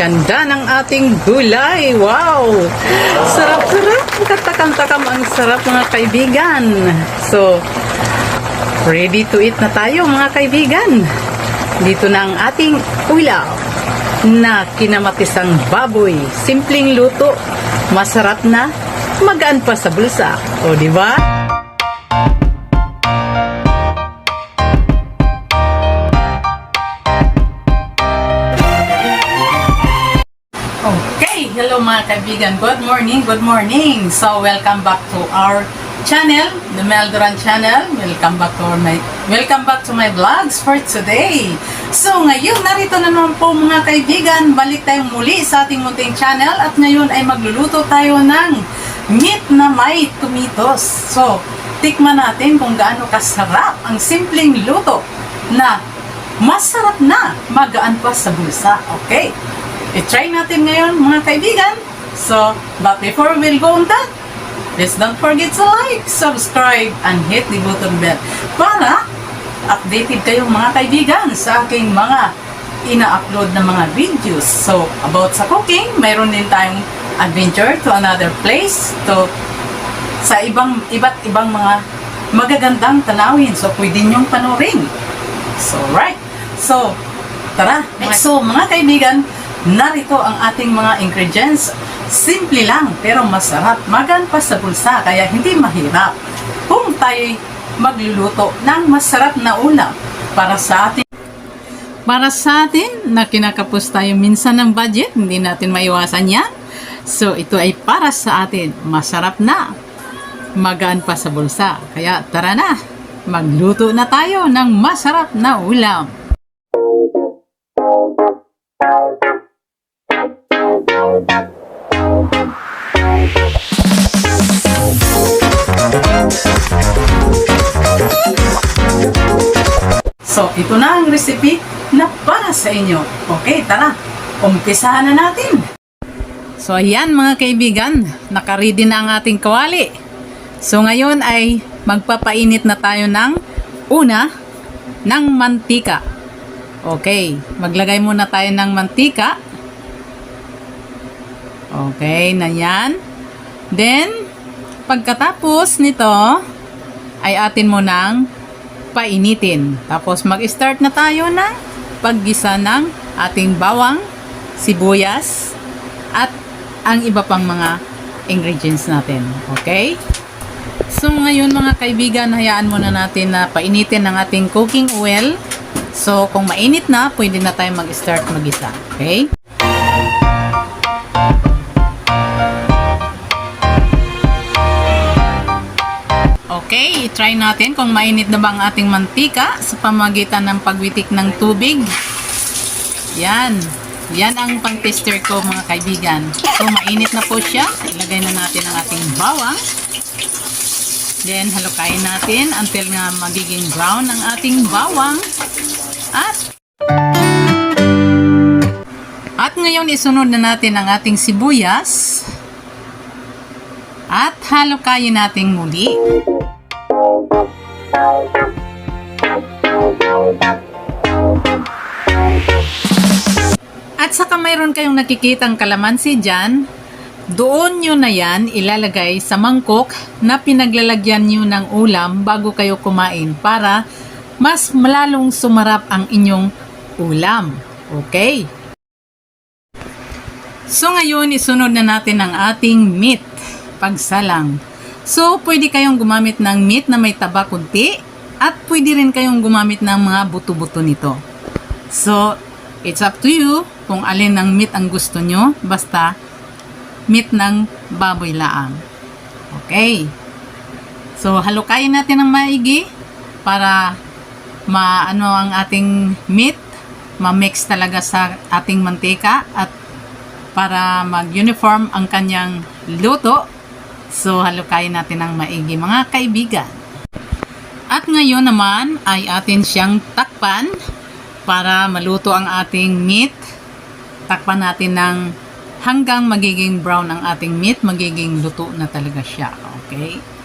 ganda ng ating gulay. Wow! Sarap-sarap. Katakam-takam ang sarap mga kaibigan. So, ready to eat na tayo mga kaibigan. Dito na ang ating ulam na kinamatisang baboy. Simpleng luto, masarap na, magaan pa sa bulsa. O, di ba? Mga kaibigan. Good morning, good morning. So, welcome back to our channel, the Meldoran channel. Welcome back to our my welcome back to my vlogs for today. So, ngayon narito na naman po mga kaibigan, balik tayong muli sa ating munting channel at ngayon ay magluluto tayo ng meat na may tomatoes. So, tikman natin kung gaano kasarap ang simpleng luto na masarap na, magaan pa sa bulsa. Okay? I-try natin ngayon mga kaibigan. So, but before we'll go on that, please don't forget to like, subscribe, and hit the button bell para updated kayong mga kaibigan sa aking mga ina-upload na mga videos. So, about sa cooking, mayroon din tayong adventure to another place, to sa ibang iba't ibang mga magagandang tanawin. So, pwede niyong panoorin. So, right. So, tara. So, mga kaibigan, narito ang ating mga ingredients. Simple lang, pero masarap. Magan pa sa bulsa, kaya hindi mahirap. Kung tayo magluluto ng masarap na ulam para sa ating para sa atin na kinakapos tayo minsan ng budget, hindi natin maiwasan yan. So, ito ay para sa atin. Masarap na. Magaan pa sa bulsa. Kaya tara na. Magluto na tayo ng masarap na ulam. So, ito na ang recipe na para sa inyo. Okay, tara. Umpisahan na natin. So, ayan mga kaibigan. Nakaready na ang ating kawali. So, ngayon ay magpapainit na tayo ng una, ng mantika. Okay, maglagay muna tayo ng mantika. Okay, na yan. Then, pagkatapos nito, ay atin mo ng painitin. Tapos mag-start na tayo ng paggisa ng ating bawang, sibuyas, at ang iba pang mga ingredients natin. Okay? So ngayon mga kaibigan, hayaan muna natin na painitin ang ating cooking oil. So kung mainit na, pwede na tayo mag-start magisa. Okay? Okay, try natin kung mainit na ba ang ating mantika sa pamagitan ng pagwitik ng tubig. Yan. Yan ang pang-tester ko mga kaibigan. So, mainit na po siya. Ilagay na natin ang ating bawang. Then, halukayin natin until nga magiging brown ang ating bawang. At, at ngayon, isunod na natin ang ating sibuyas. At halukayin natin muli. At saka mayroon kayong nakikitang kalamansi dyan, doon nyo na yan ilalagay sa mangkok na pinaglalagyan nyo ng ulam bago kayo kumain para mas malalong sumarap ang inyong ulam. Okay? So ngayon, isunod na natin ang ating meat, pagsalang. So, pwede kayong gumamit ng meat na may taba kunti at pwede rin kayong gumamit ng mga buto-buto nito. So, it's up to you kung alin ng meat ang gusto nyo. Basta, meat ng baboy laang. Okay. So, halukayin natin ng maigi para maano ang ating meat, ma-mix talaga sa ating mantika at para mag-uniform ang kanyang luto. So, halukayin natin ng maigi mga kaibigan. At ngayon naman ay atin siyang takpan para maluto ang ating meat. Takpan natin ng hanggang magiging brown ang ating meat, magiging luto na talaga siya. Okay?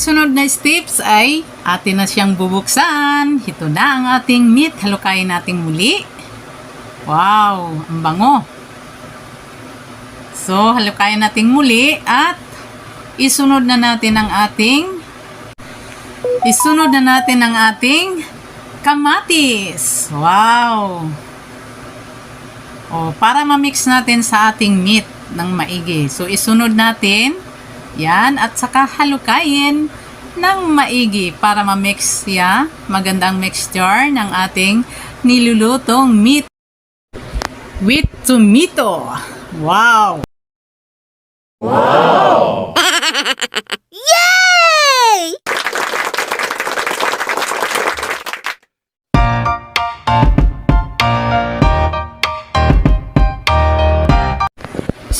Sunod na steps ay atin na siyang bubuksan. Ito na ang ating meat. Halukayin natin muli. Wow, ang bango. So, halukayin natin muli at isunod na natin ang ating isunod na natin ang ating kamatis. Wow. O, para ma-mix natin sa ating meat ng maigi. So, isunod natin yan at saka halukayin ng maigi para ma-mix ya magandang mixture ng ating nilulutong meat with tomato. Wow! Yay!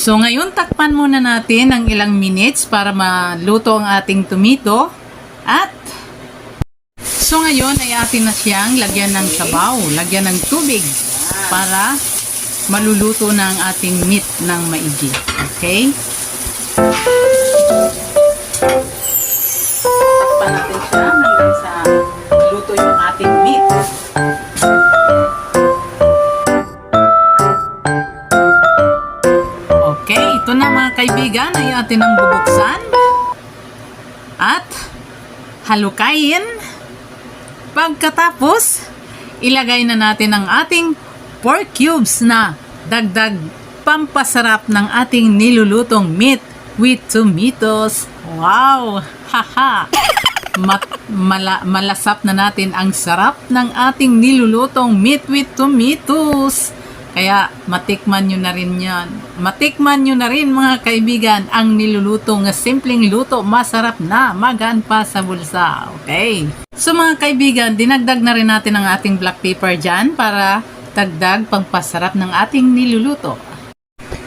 So ngayon takpan muna natin ng ilang minutes para maluto ang ating tomato at so ngayon ay atin na siyang lagyan ng sabaw, lagyan ng tubig para maluluto na ang ating meat ng maigi. Okay? Takpan natin siya kaibigan ay atin ang bubuksan at halukayin. Pagkatapos, ilagay na natin ang ating pork cubes na dagdag pampasarap ng ating nilulutong meat with tomatoes. Wow! Haha! Mat, mala, malasap na natin ang sarap ng ating nilulutong meat with tomatoes. Kaya matikman nyo na rin yan. Matikman nyo na rin mga kaibigan ang niluluto nga simpleng luto. Masarap na, magaan pa sa bulsa. Okay? So mga kaibigan, dinagdag na rin natin ang ating black pepper dyan para dagdag pangpasarap ng ating niluluto.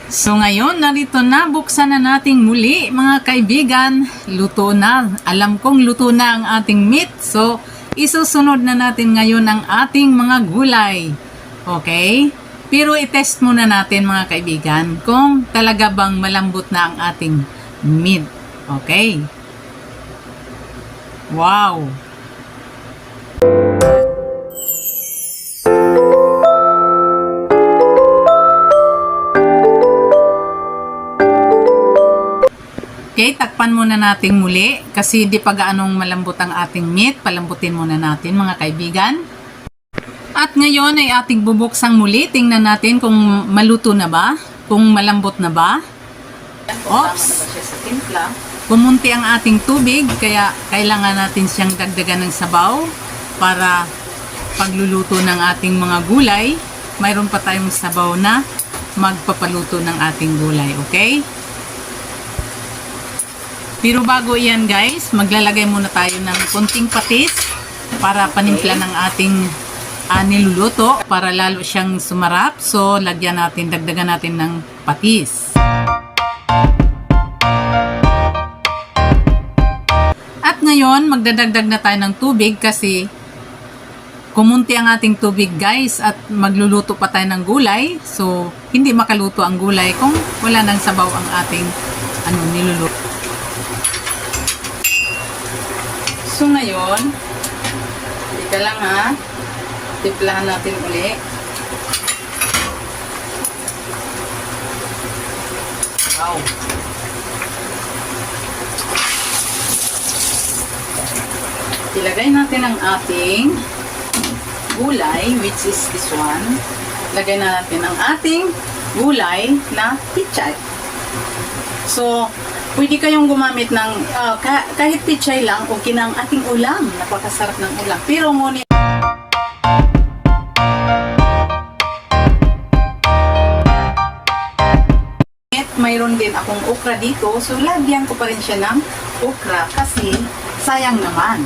So ngayon, narito na, buksan na nating muli mga kaibigan. Luto na. Alam kong luto na ang ating meat. So, isusunod na natin ngayon ang ating mga gulay. Okay? Pero i-test muna natin mga kaibigan kung talaga bang malambot na ang ating meat. Okay? Wow! Okay, takpan muna natin muli kasi di pa gaanong malambot ang ating meat. Palambutin muna natin mga kaibigan. Ngayon ay ating bubuksang muli. Tingnan natin kung maluto na ba, kung malambot na ba. Oops! Pumunti ang ating tubig kaya kailangan natin siyang dagdagan ng sabaw para pagluluto ng ating mga gulay. Mayroon pa tayong sabaw na magpapaluto ng ating gulay, okay? Pero bago yan guys, maglalagay muna tayo ng konting patis para panimpla ng ating ah, niluluto para lalo siyang sumarap. So, lagyan natin, dagdagan natin ng patis. At ngayon, magdadagdag na tayo ng tubig kasi kumunti ang ating tubig guys at magluluto pa tayo ng gulay. So, hindi makaluto ang gulay kung wala nang sabaw ang ating ano, niluluto. So ngayon, ika lang ha, tiplahan natin uli. Wow. Ilagay natin ang ating gulay, which is this one. Lagay na natin ang ating gulay na pichay. So, pwede kayong gumamit ng ka- kahit pichay lang o kinang ating ulam. Napakasarap ng ulam. Pero ngunit mayroon din akong okra dito. So, lagyan ko pa rin siya ng okra kasi sayang naman.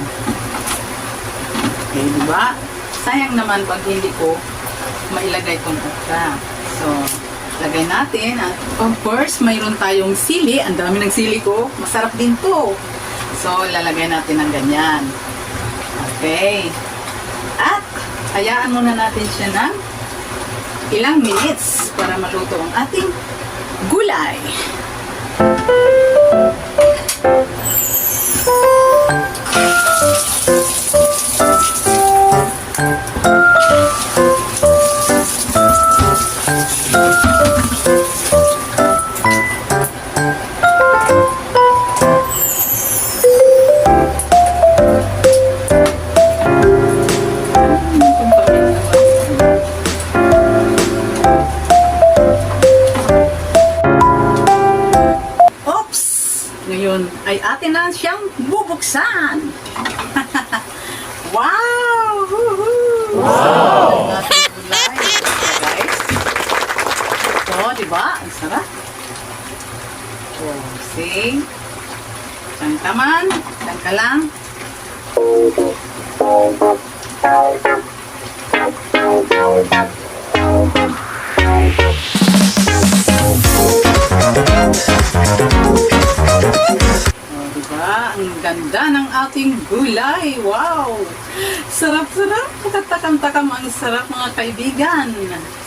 Okay, di? Sayang naman pag hindi ko mailagay tong okra. So, lagay natin. At of course, mayroon tayong sili. Ang dami ng sili ko. Masarap din to. So, lalagay natin ng ganyan. Okay. At, hayaan muna natin siya ng ilang minutes para maluto ang ating gulay. Bubuksan. wow! Wow! Guys. Oh, di ba? Ang sarap. See? Tangkaman, tangka lang. Oh, diba? Ang ganda ng ating gulay. Wow! Sarap-sarap. Takam-takam ang sarap mga kaibigan.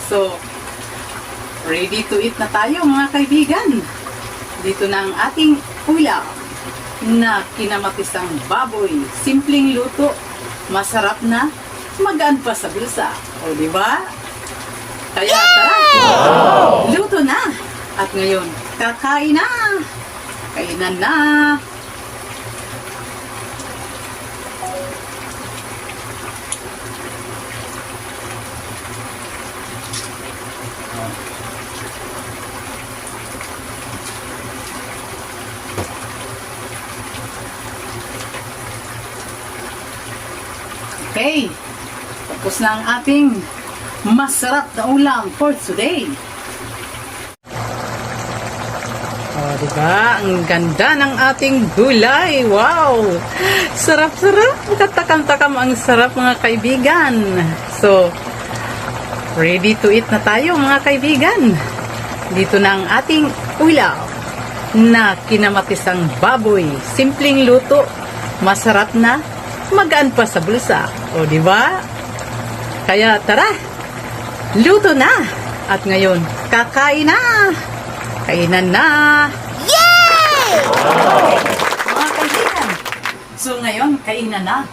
So, ready to eat na tayo mga kaibigan. Dito na ang ating ulam na kinamatisang baboy. Simpleng luto. Masarap na. Magaan pa sa bulsa. O, di ba? Kaya tara, luto na. At ngayon, kakain na. Kainan na. Okay. Tapos na ang ating masarap na ulam for today. Oh, diba? Ang ganda ng ating gulay. Wow! Sarap-sarap. Katakam-takam ang sarap mga kaibigan. So, ready to eat na tayo mga kaibigan. Dito na ang ating ulam na kinamatisang baboy. Simpleng luto. Masarap na. Magaan pa sa bulsa. O, di ba? Kaya tara, luto na. At ngayon, kakain na. Kainan na. Mga kaibigan, so ngayon, kainan na.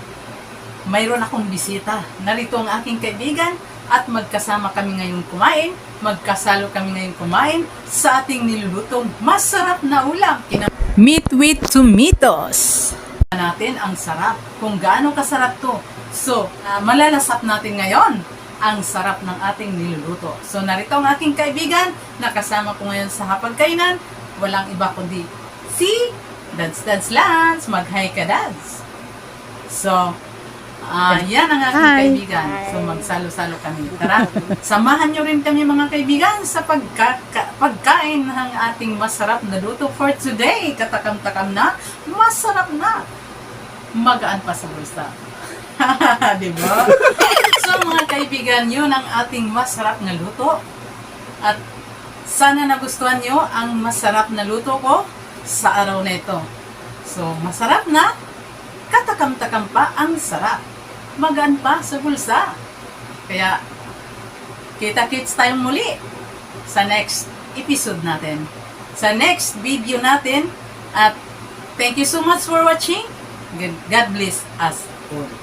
Mayroon akong bisita. Narito ang aking kaibigan at magkasama kami ngayong kumain. Magkasalo kami ngayong kumain sa ating nilulutong masarap na ulam. Kina- Meat with tomatoes. natin ang sarap. Kung gaano kasarap to. So, ah, malalasap natin ngayon ang sarap ng ating niluluto. So, narito ang aking kaibigan na kasama ko ngayon sa hapagkainan. Walang iba kundi si Dads Dads Lance. Mag-hi ka, Dads. So, ah yan ang aking Hi. kaibigan. So, magsalo-salo kami. Tara, samahan nyo rin kami mga kaibigan sa pagka, ka- pagkain ng ating masarap na luto for today. Katakam-takam na, masarap na. Magaan pa sa bulsa. Di ba? so mga kaibigan, yun ang ating masarap na luto. At sana nagustuhan nyo ang masarap na luto ko sa araw na ito. So, masarap na, katakam-takam pa ang sarap. Magaan pa sa bulsa. Kaya, kita-kits tayong muli sa next episode natin. Sa next video natin. At thank you so much for watching. God God bless us all.